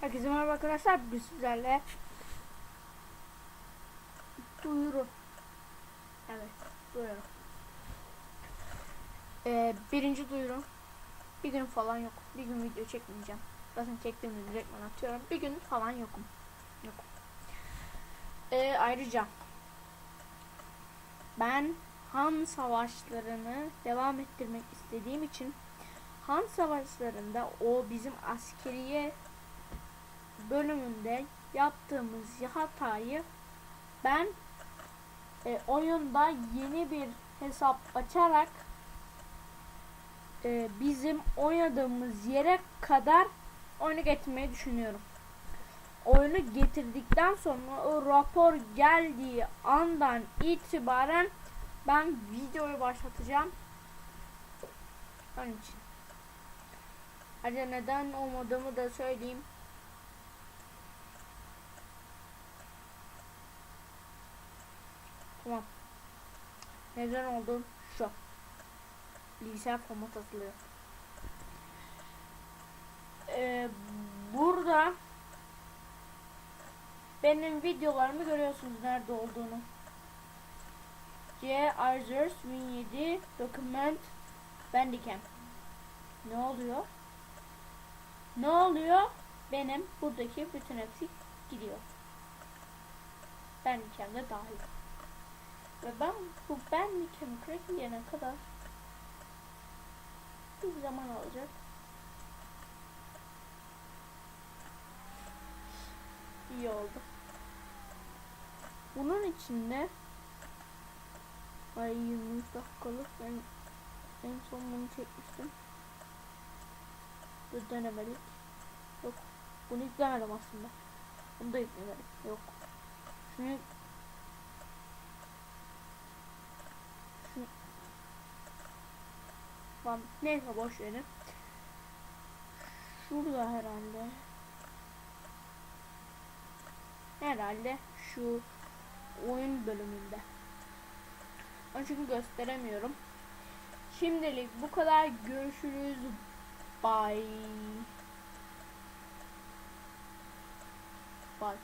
Herkese merhaba arkadaşlar. Bugün sizlerle duyuru. Evet, duyuru. Ee, birinci duyuru. Bir gün falan yok. Bir gün video çekmeyeceğim. Zaten çektiğimde direktmen atıyorum. Bir gün falan yokum. Yokum. Ee, ayrıca ben Han savaşlarını devam ettirmek istediğim için Han savaşlarında o bizim askeriye bölümünde yaptığımız hatayı ben e, oyunda yeni bir hesap açarak e, bizim oynadığımız yere kadar oyunu getirmeyi düşünüyorum. Oyunu getirdikten sonra o rapor geldiği andan itibaren ben videoyu başlatacağım. Onun için. Ayrıca neden olmadığımı da söyleyeyim. Tamam. Neden oldu? Şu. Bilgisayar format atılıyor. Ee, burada benim videolarımı görüyorsunuz nerede olduğunu. C. Arzers Win 7 Document Bandicam. Ne oluyor? Ne oluyor? Benim buradaki bütün hepsi gidiyor. Bandicam de dahil. Ve ben bu Bandicam'ı crackleyene kadar bir zaman alacak. İyi oldu. Bunun içinde Ay 23 dakikalık ben en son bunu çekmiştim. Dur denemedik. Yok. Bunu yüklemedim aslında. Bunu da yüklemedim. Yok. Şunu Lan neyse boş verin. Şurada herhalde. Herhalde şu oyun bölümünde. Onu çünkü gösteremiyorum. Şimdilik bu kadar. Görüşürüz. Bye. Bye.